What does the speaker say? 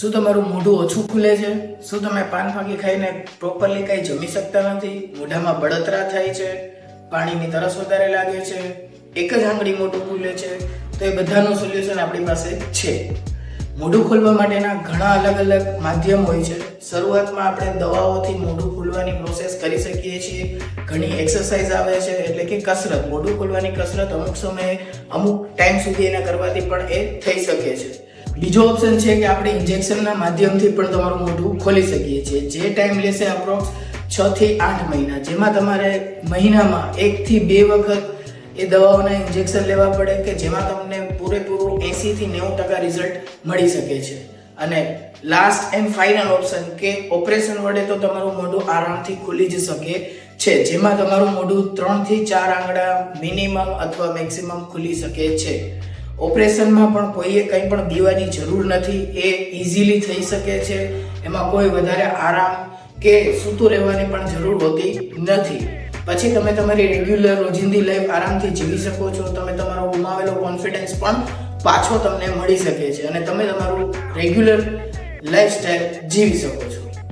શું તમારું મોઢું ઓછું ખુલે છે? શું તમે પાન ફાંકી ખાઈને પ્રોપરલી કંઈ જમી શકતા નથી? મોઢામાં બળતરા થાય છે? પાણીની તરસ વધારે લાગે છે? એક જ આંગળી મોઢું ખુલે છે? તો એ બધાનું સોલ્યુશન આપણી પાસે છે. મોઢું ખોલવા માટેના ઘણા અલગ અલગ માધ્યમ હોય છે. શરૂઆતમાં આપણે દવાઓથી મોઢું ખોલવાની પ્રોસેસ કરી શકીએ છીએ. ઘણી એક્સરસાઇઝ આવે છે, એટલે કે કસરત. મોઢું ખોલવાની કસરત અમુક સમયે અમુક ટાઈમ સુધી એને કરવાથી પણ એ થઈ શકે છે. બીજો ઓપ્શન છે કે આપણે ઇન્જેક્શનના માધ્યમથી પણ તમારું મોઢું ખોલી શકીએ છીએ. જે ટાઈમ લેશે અપ્રોક્સ છ થી આઠ મહિના. જેમાં તમારે મહિનામાં એકથી બે વખત એ દવાઓના ઇન્જેક્શન લેવા પડે કે જેમાં તમને પૂરેપૂરું એંસીથી નેવું ટકા રિઝલ્ટ મળી શકે છે. અને લાસ્ટ એન્ડ ફાઇનલ ઓપ્શન કે ઓપરેશન વડે તો તમારું મોઢું આરામથી ખુલી જ શકે છે. જેમાં તમારું મોઢું ત્રણથી ચાર આંગળા મિનિમમ અથવા મેક્સિમમ ખુલી શકે છે. ઓપરેશનમાં પણ કોઈએ કંઈ પણ દીવાની જરૂર નથી, એ ઇઝીલી થઈ શકે છે. એમાં કોઈ વધારે આરામ કે સૂતું રહેવાની પણ જરૂર હોતી નથી. પછી તમે તમારી રેગ્યુલર રોજિંદી લાઈફ આરામથી જીવી શકો છો. તમે તમારો ગુમાવેલો કોન્ફિડન્સ પણ પાછો તમને મળી શકે છે અને તમે તમારું રેગ્યુલર લાઈફસ્ટાઈલ જીવી શકો છો.